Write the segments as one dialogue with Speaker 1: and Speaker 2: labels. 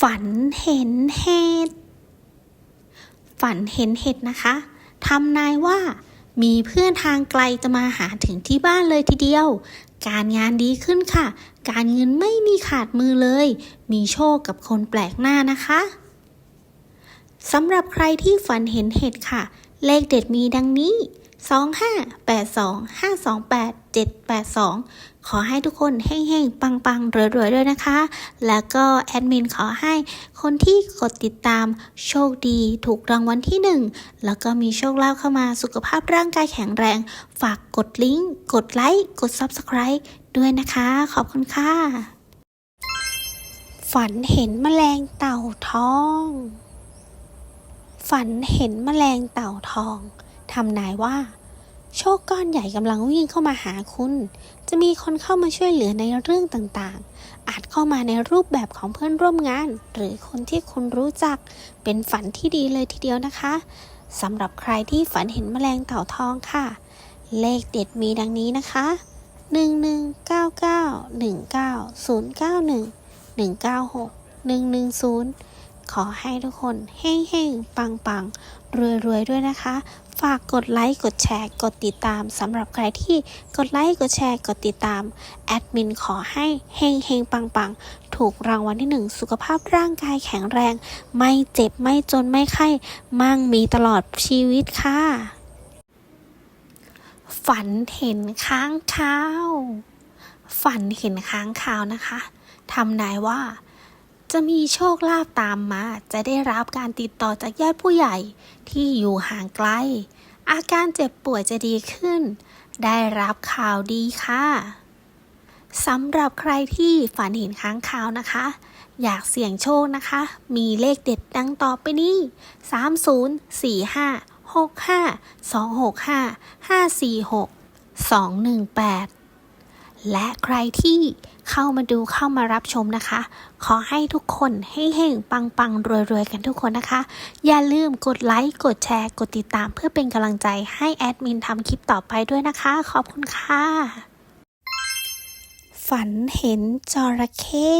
Speaker 1: ฝันเห็นเห็ด ฝันเห็นเห็ดนะคะทำนายว่า มีเพื่อนทางไกลจะมาหาถึงที่บ้านเลยทีเดียว การงานดีขึ้นค่ะ การเงินไม่มีขาดมือเลย มีโชคกับคนแปลกหน้านะคะสำหรับใครที่ฝันเห็นเห็ดค่ะ เลขเด็ดมีดังนี้ 2582528782 ขอให้ทุกคนเฮ้งๆ ปังๆรวยๆด้วยนะคะ แล้วก็แอดมินขอให้คนที่กดติดตามโชคดีถูกรางวัลที่หนึ่งแล้วก็มีโชคลาภเข้ามาสุขภาพร่างกายแข็งแรง ฝากกดลิงก์ กดไลค์ กด Subscribe ด้วยนะคะ ขอบคุณค่ะ ฝันเห็นแมลงเต่าทอง ฝันเห็นแมลงเต่าทองทำนายว่า โชคก้อนใหญ่กำลังวิ่งเข้ามาหาคุณ จะมีคนเข้ามาช่วยเหลือในเรื่องต่างๆ อาจเข้ามาในรูปแบบของเพื่อนร่วมงาน หรือคนที่คุณรู้จัก เป็นฝันที่ดีเลยทีเดียวนะคะสำหรับใครที่ฝันเห็นแมลงเต่าทองค่ะ เลขเด็ดมีดังนี้นะคะ 1199 190 9 1 196 110 ขอให้ทุกคนเฮ้งเฮงปังปังรวยรวยๆ ด้วยนะคะ ฝากกดไลค์ กดแชร์ กดติดตามสำหรับใครที่กดไลค์ กดแชร์ กดติดตาม แอดมินขอให้เฮงเฮงปังปังถูกรางวัลที่หนึ่งสุขภาพร่างกายแข็งแรง ไม่เจ็บไม่จนไม่ไข้มั่งมีตลอดชีวิตค่ะ ฝันเห็นค้างคาว ฝันเห็นค้างคาวนะคะทำนายว่า จะมีโชคลาภตามมา จะได้รับการติดต่อจากญาติผู้ใหญ่ที่อยู่ห่างไกล อาการเจ็บป่วยจะดีขึ้น ได้รับข่าวดีค่ะสำหรับใครที่ฝันเห็นค้างคาวนะคะ อยากเสี่ยงโชคนะคะ มีเลขเด็ดดังต่อไปนี้ 30 45 65 265 546 218 และใครที่เข้ามาดูเข้ามารับชมนะคะ ขอให้ทุกคนให้เฮงปังปังรวยรวยๆกันทุกคนนะคะ อย่าลืมกดไลค์กดแชร์ กดติดตามเพื่อเป็นกำลังใจให้แอดมินทำคลิปต่อไปด้วยนะคะ ขอบคุณค่ะ ฝันเห็นจระเข้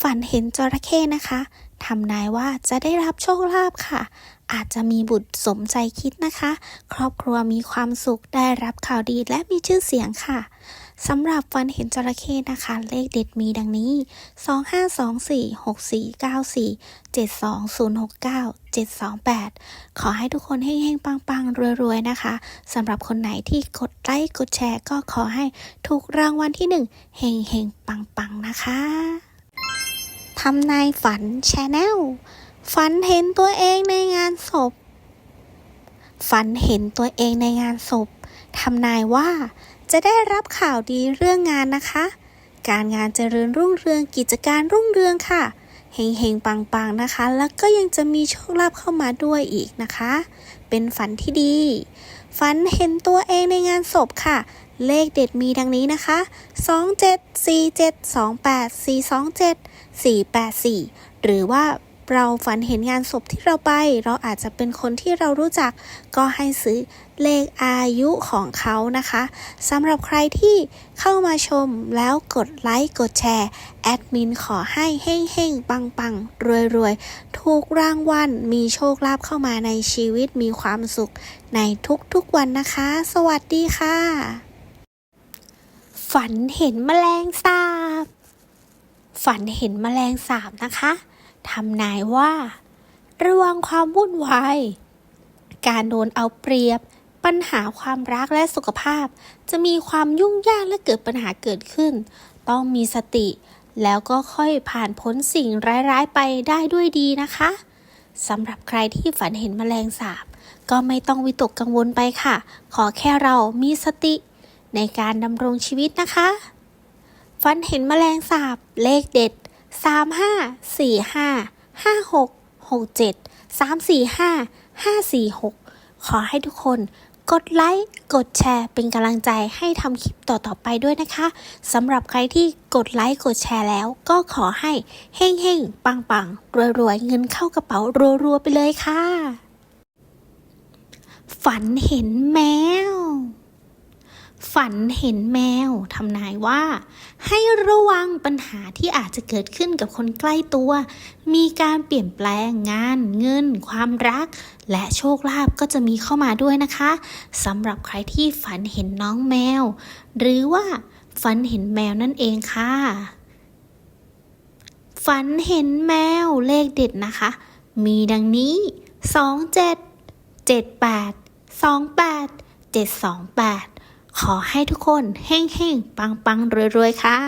Speaker 1: ฝันเห็นจระเข้นะคะทำนายว่าจะได้รับโชคลาภค่ะ อาจจะมีบุตรสมใจคิดนะคะ ครอบครัวมีความสุขได้รับข่าวดีและมีชื่อเสียงค่ะสำหรับฟันเห็นจระเข้นะคะ เลขเด็ดมีดังนี้ 2524649472069728 ขอให้ทุกคนเฮงๆ ปังๆ รวยๆ นะคะสำหรับคนไหนที่กดไลค์กดแชร์ก็ขอให้ถูกรางวัลที่หนึ่งเฮงๆ ปังๆ นะคะทำนายฝันแชาแนล ฝันเห็นตัวเองในงานศพ ฝันเห็นตัวเองในงานศพทำนายว่า จะได้รับข่าวดีเรื่องงานนะคะ การงานเจริญรุ่งเรืองกิจการรุ่งเรืองค่ะเฮงเฮงปังปังนะคะ แล้วก็ยังจะมีโชคลาภเข้ามาด้วยอีกนะคะ เป็นฝันที่ดี ฝันเห็นตัวเองในงานศพค่ะ เลขเด็ดมีดังนี้นะคะ 274728427484 หรือว่า เราฝันเห็นงานศพที่เราไป เราอาจจะเป็นคนที่เรารู้จัก ก็ให้ซื้อเลขอายุของเขานะคะสำหรับใครที่เข้ามาชมแล้วกดไลค์กดแชร์แอดมินขอให้เฮ่งเฮงปังปังรวยรวยถูกรางวัลมีโชคลาภเข้ามาในชีวิตมีความสุขในทุกๆวันนะคะ สวัสดีค่ะ ฝันเห็นแมลงสาบ ฝันเห็นแมลงสาบนะคะ ทำนายว่า ระวังความวุ่นวาย การโดนเอาเปรียบ ปัญหาความรักและสุขภาพ จะมีความยุ่งยากและเกิดปัญหาเกิดขึ้น ต้องมีสติ แล้วก็ค่อยผ่านพ้นสิ่งร้ายๆไปได้ด้วยดีนะคะสำหรับใครที่ฝันเห็นแมลงสาบ ก็ไม่ต้องวิตกกังวลไปค่ะ ขอแค่เรามีสติ ในการดำรงชีวิตนะคะ ฝันเห็นแมลงสาบเลขเด็ด 3 5 4 5 5 6 6 7 3 4 5 5 4 6 ขอให้ทุกคนกดไลค์ กดแชร์เป็นกำลังใจให้ทำคลิปต่อๆไปด้วยนะคะสำหรับใครที่กดไลค์ กดแชร์แล้ว ก็ขอให้เฮ้งเฮงปังปังรวยรวยๆ เงินเข้ากระเป๋ารัวๆ ไปเลยค่ะ ฝันเห็นแมว ฝันเห็นแมวทำนายว่า ให้ระวังปัญหาที่อาจจะเกิดขึ้นกับคนใกล้ตัว มีการเปลี่ยนแปลงงาน เงิน ความรัก และโชคลาภก็จะมีเข้ามาด้วยนะคะสำหรับใครที่ฝันเห็นน้องแมว หรือว่าฝันเห็นแมวนั่นเองค่ะ ฝันเห็นแมวเลขเด็ดนะคะ มีดังนี้ 27 78 28 728 ขอให้ทุกคนเฮ่งเฮ่งปังปังรวยรวยๆ ค่ะ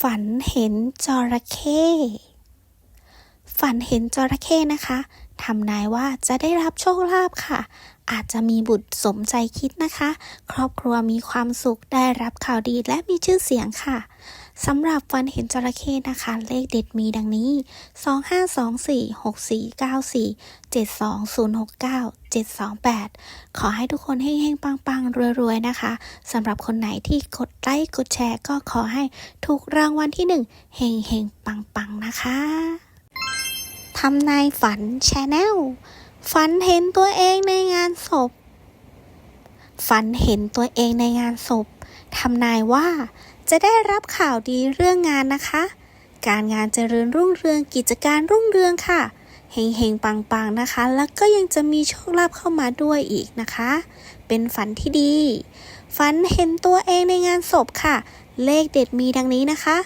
Speaker 1: ฝันเห็นจระเข้ ฝันเห็นจระเข้นะคะทำนายว่าจะได้รับโชคลาภค่ะ อาจจะมีบุตรสมใจคิดนะคะ ครอบครัวมีความสุขได้รับข่าวดีและมีชื่อเสียงค่ะ สำหรับฝันเห็นจระเข้นะคะ เลขเด็ดมีดังนี้ 25246494 72069 728 ขอให้ทุกคนเฮงๆ ปังๆ รวย ๆ นะคะสำหรับคนไหนที่กดไลค์กดแชร์ก็ขอให้ถูกรางวัลที่หนึ่งเฮงๆ ปัง ๆ นะคะทำนายฝันแชแนลฝันเห็นตัวเองในงานศพ ฝันเห็นตัวเองในงานศพทำนายว่า จะได้รับข่าวดีเรื่องงานนะคะ การงานเจริญรุ่งเรืองกิจการรุ่งเรืองค่ะเฮงเฮงปังปังๆนะคะ แล้วก็ยังจะมีโชคลาภเข้ามาด้วยอีกนะคะ เป็นฝันที่ดี ฝันเห็นตัวเองในงานศพค่ะ เลขเด็ดมีดังนี้นะคะ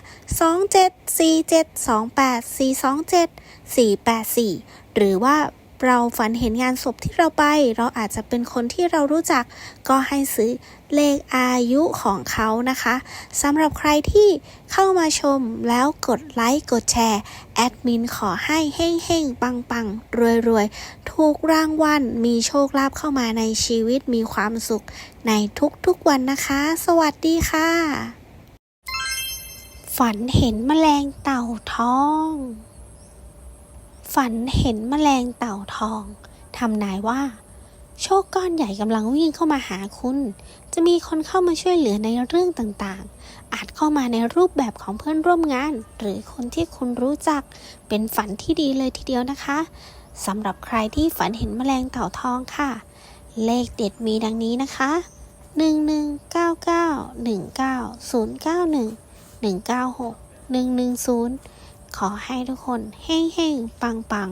Speaker 1: 274728427484 หรือว่า เราฝันเห็นงานศพที่เราไป เราอาจจะเป็นคนที่เรารู้จัก ก็ให้ซื้อเลขอายุของเขานะคะสำหรับใครที่เข้ามาชมแล้วกดไลค์กดแชร์ แอดมินขอให้เฮ่งเฮ่งปังปังรวยรวยๆถูกรางวัลมีโชคลาภเข้ามาในชีวิตมีความสุขในทุกๆวันนะคะ สวัสดีค่ะ ฝันเห็นแมลงเต่าทอง ฝันเห็นแมลงเต่าทองทำนายว่า โชคก้อนใหญ่กำลังวิ่งเข้ามาหาคุณ จะมีคนเข้ามาช่วยเหลือในเรื่องต่างๆ อาจเข้ามาในรูปแบบของเพื่อนร่วมงาน หรือคนที่คุณรู้จักเป็นฝันที่ดีเลยทีเดียวนะคะสำหรับใครที่ฝันเห็นแมลงเต่าทองค่ะ เลขเด็ดมีดังนี้นะคะ 119919 196 110 ขอให้ทุกคนเฮ่งเฮงปังปัง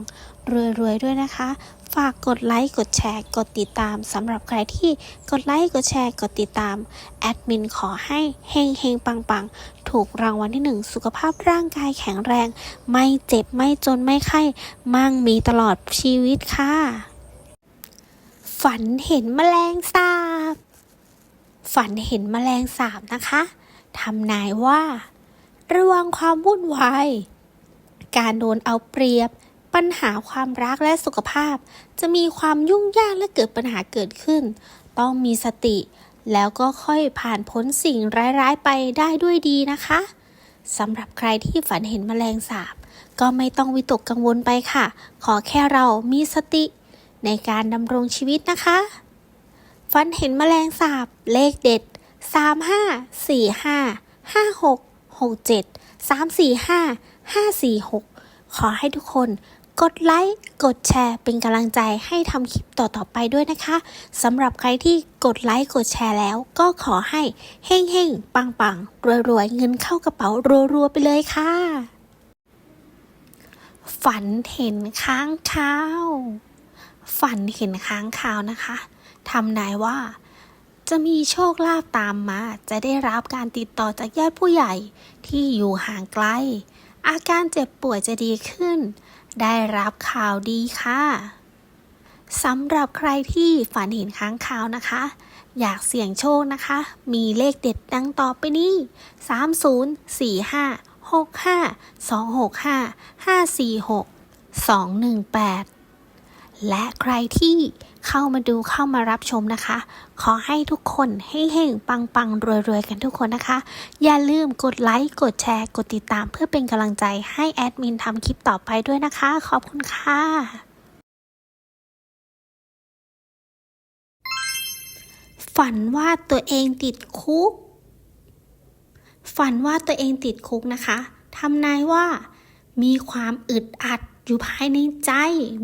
Speaker 1: รวยรวยๆ ด้วยนะคะ ฝากกดไลค์ กดแชร์ กดติดตามสำหรับใครที่กดไลค์ กดแชร์ กดติดตาม แอดมินขอให้เฮงเฮงปังปังถูกรางวัลที่หนึ่งสุขภาพร่างกายแข็งแรง ไม่เจ็บไม่จนไม่ไข้ มั่งมีตลอดชีวิตค่ะ ฝันเห็นแมลงสาบ ฝันเห็นแมลงสาบนะคะทำนายว่าระวังความวุ่นวาย การโดนเอาเปรียบ ปัญหาความรักและสุขภาพ จะมีความยุ่งยากและเกิดปัญหาเกิดขึ้น ต้องมีสติ แล้วก็ค่อยผ่านพ้นสิ่งร้ายๆไปได้ด้วยดีนะคะสำหรับใครที่ฝันเห็นแมลงสาบ ก็ไม่ต้องวิตกกังวลไปค่ะ ขอแค่เรามีสติ ในการดำรงชีวิตนะคะฝันเห็นแมลงสาบ เลขเด็ด 3 5 4 5 5 546 ขอให้ทุกคนกดไลค์กดแชร์เป็นกำลังใจให้ทำคลิปต่อๆไปด้วยนะคะสำหรับใครที่กดไลค์กดแชร์แล้ว ก็ขอให้เฮ่งเฮงปังปังรวยรวยๆ เงินเข้ากระเป๋ารัวๆ ไปเลยค่ะ ฝันเห็นค้างคาว ฝันเห็นค้างคาวนะคะทำนายว่าจะมีโชคลาภตามมา จะได้รับการติดต่อจากญาติผู้ใหญ่ที่อยู่ห่างไกล อาการเจ็บป่วยจะดีขึ้น ได้รับข่าวดีค่ะ สำหรับใครที่ฝันเห็นค้างคาวนะคะ อยากเสี่ยงโชคนะคะ มีเลขเด็ดดังต่อไปนี้ 30 45 65 265 546 218 และใครที่เข้ามาดูเข้ามารับชมนะคะ ขอให้ทุกคนให้เฮงปังปังรวยรวยๆ กันทุกคนนะคะ อย่าลืมกดไลค์ กดแชร์ กดติดตามเพื่อเป็นกำลังใจให้แอดมินทำคลิปต่อไปด้วยนะคะ ขอบคุณค่ะ ฝันว่าตัวเองติดคุก ฝันว่าตัวเองติดคุกนะคะทำนายว่ามีความอึดอัด อยู่ภายในใจ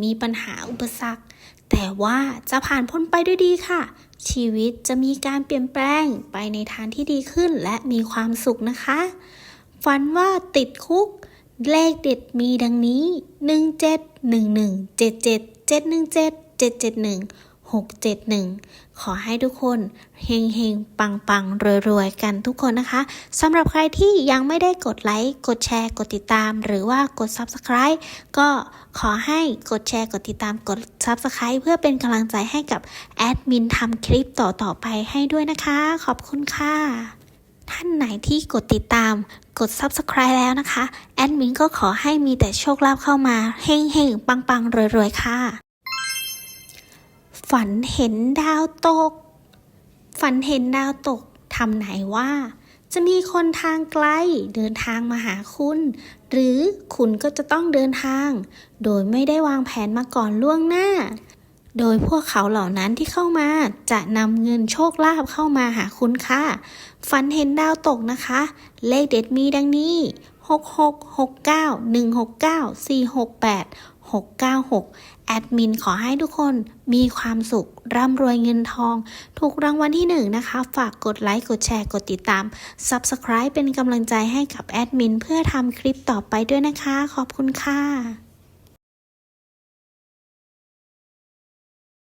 Speaker 1: มีปัญหาอุปสรรค แต่ว่าจะผ่านพ้นไปด้วยดีค่ะ ชีวิตจะมีการเปลี่ยนแปลงไปในทางที่ดีขึ้นและมีความสุขนะคะ ฝันว่าติดคุก เลขเด็ดมีดังนี้ 1 6 7 1 ขอให้ทุกคนเฮงเฮงปังปังรวยรวยๆ กันทุกคนนะคะสำหรับใครที่ยังไม่ได้กดไลค์กดแชร์กดติดตาม หรือว่ากด Subscribe ก็ขอให้กดแชร์กดติดตามกด Subscribe เพื่อเป็นกำลังใจให้กับแอดมินทำคลิปต่อๆไปให้ด้วยนะคะ ขอบคุณค่ะ ท่านไหนที่กดติดตามกด Subscribe แล้วนะคะ แอดมินก็ขอให้มีแต่โชคลาภเข้ามาเฮงเฮงปังปังรวยรวยๆค่ะ ฝันเห็นดาวตก ฝันเห็นดาวตกทำไหนว่า จะมีคนทางไกลเดินทางมาหาคุณ หรือคุณก็จะต้องเดินทาง โดยไม่ได้วางแผนมาก่อนล่วงหน้า โดยพวกเขาเหล่านั้นที่เข้ามา จะนำเงินโชคลาภเข้ามาหาคุณค่ะ ฝันเห็นดาวตกนะคะ เลขเด็ดมีดังนี้ 66 69 169 468 696 แอดมินขอให้ทุกคนมีความสุข ร่ำรวยเงินทอง ถูกรางวัลที่หนึ่งนะคะ ฝากกดไลค์ กดแชร์ กดติดตาม Subscribe เป็นกำลังใจให้กับแอดมิน เพื่อทำคลิปต่อไปด้วยนะคะ ขอบคุณค่ะ